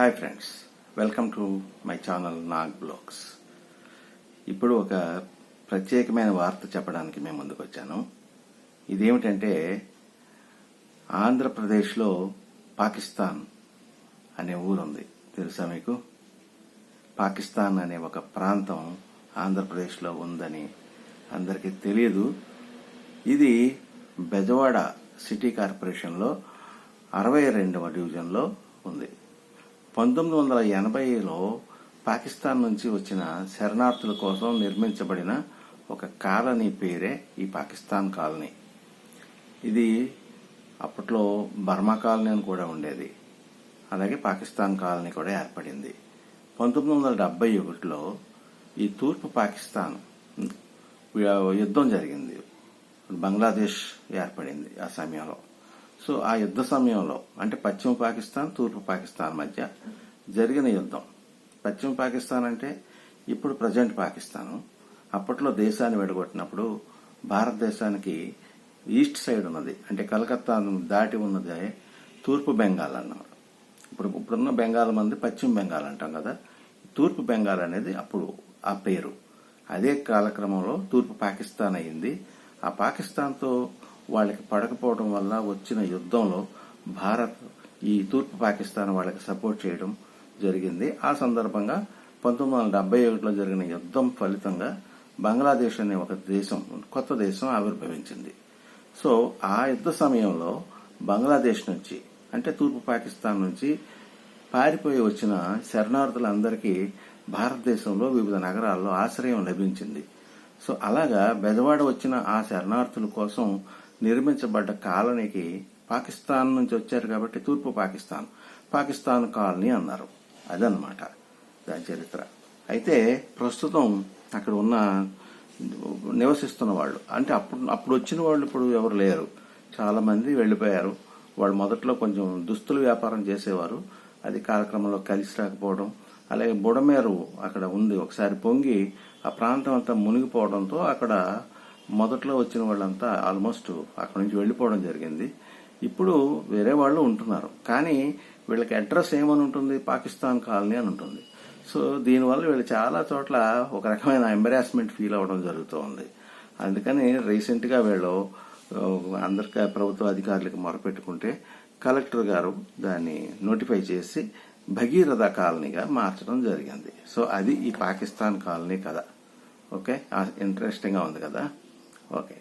Hi friends welcome to my channel Nag blogs ఇప్పుడు ఒక ప్రత్యేకమైన వార్త చెప్పడానికి మేము ముందుకు వచ్చాను. ఇదేమిటంటే ఆంధ్రప్రదేశ్లో పాకిస్తాన్ అనే ఊరుంది. తెలుసా మీకు? పాకిస్తాన్ అనే ఒక ప్రాంతం ఆంధ్రప్రదేశ్లో ఉందని అందరికీ తెలియదు ఇది బెజవాడ సిటీ కార్పొరేషన్లో అరవై రెండవ డివిజన్లో ఉంది. పంతొమ్మిది వందల ఎనభైలో పాకిస్తాన్ నుంచి వచ్చిన శరణార్థుల కోసం నిర్మించబడిన ఒక కాలనీ పేరే ఈ పాకిస్తాన్ కాలనీ. ఇది అప్పట్లో బర్మా కాలనీ అని కూడా ఉండేది. అలాగే పాకిస్తాన్ కాలనీ కూడా ఏర్పడింది. పంతొమ్మిది వందల డెబ్బై ఒకటిలో ఈ తూర్పు పాకిస్తాన్ యుద్ధం జరిగింది. బంగ్లాదేశ్ ఏర్పడింది ఆ సమయంలో. సో ఆ యుద్ధ సమయంలో అంటే పశ్చిమ పాకిస్తాన్ తూర్పు పాకిస్తాన్ మధ్య జరిగిన యుద్ధం. పశ్చిమ పాకిస్తాన్ అంటే ఇప్పుడు ప్రజెంట్ పాకిస్తాన్. అప్పట్లో దేశాన్ని విడగొట్టినప్పుడు భారతదేశానికి ఈస్ట్ సైడ్ ఉన్నది. అంటే కలకత్తాను దాటి ఉన్నది తూర్పు బెంగాల్ అన్నారు ఇప్పుడు ఇప్పుడున్న బెంగాల్ మంది పశ్చిమ బెంగాల్ అంటాం కదా. తూర్పు బెంగాల్ అనేది అప్పుడు ఆ పేరు. అదే కాలక్రమంలో తూర్పు పాకిస్తాన్ అయింది. ఆ పాకిస్తాన్తో వాళ్ళకి పడకపోవడం వల్ల వచ్చిన యుద్ధంలో భారత్ ఈ తూర్పు పాకిస్తాన్ వాళ్ళకి సపోర్ట్ చేయడం జరిగింది. ఆ సందర్భంగా పంతొమ్మిది వందల డెబ్బై ఒకటిలో జరిగిన యుద్ధం ఫలితంగా బంగ్లాదేశ్ అనే ఒక దేశం కొత్త దేశం ఆవిర్భవించింది. సో ఆ యుద్ధ సమయంలో బంగ్లాదేశ్ నుంచి అంటే తూర్పు పాకిస్తాన్ నుంచి పారిపోయి వచ్చిన శరణార్థులందరికీ భారతదేశంలో వివిధ నగరాల్లో ఆశ్రయం లభించింది. సో అలాగా బెజవాడ వచ్చిన ఆ శరణార్థుల కోసం నిర్మించబడ్డ కాలనీకి పాకిస్తాన్ నుంచి వచ్చారు కాబట్టి తూర్పు పాకిస్తాన్ పాకిస్తాన్ కాలనీ అన్నారు. అదనమాట దాని చరిత్ర. అయితే ప్రస్తుతం అక్కడ ఉన్న నివసిస్తున్న వాళ్ళు అంటే అప్పుడు అప్పుడు వచ్చిన వాళ్ళు ఇప్పుడు ఎవరు లేరు. చాలా మంది వెళ్ళిపోయారు. వాళ్ళు మొదట్లో కొంచెం దుస్తుల వ్యాపారం చేసేవారు. అది కాలక్రమంలో కలిసి రాకపోవడం అలాగే బుడమేరు అక్కడ ఉంది. ఒకసారి పొంగి ఆ ప్రాంతం అంతా మునిగిపోవడంతో అక్కడ మొదట్లో వచ్చిన వాళ్ళంతా ఆల్మోస్ట్ అక్కడి నుంచి వెళ్ళిపోవడం జరిగింది. ఇప్పుడు వేరే వాళ్ళు ఉంటున్నారు. కానీ వీళ్ళకి అడ్రస్ ఏమని ఉంటుంది? పాకిస్తాన్ కాలనీ అని ఉంటుంది. సో దీనివల్ల వీళ్ళు చాలా చోట్ల ఒక రకమైన ఎంబరాస్మెంట్ ఫీల్ అవ్వడం జరుగుతూ ఉంది అందుకని రీసెంట్గా వీళ్ళు అందరికీ ప్రభుత్వ అధికారులకు మొరపెట్టుకుంటే కలెక్టర్ గారు దాన్ని నోటిఫై చేసి భగీరథ కాలనీగా మార్చడం జరిగింది. సో అది ఈ పాకిస్తాన్ కాలనీ కదా. ఓకే? ఇంట్రెస్టింగ్గా ఉంది కదా. ఓకే.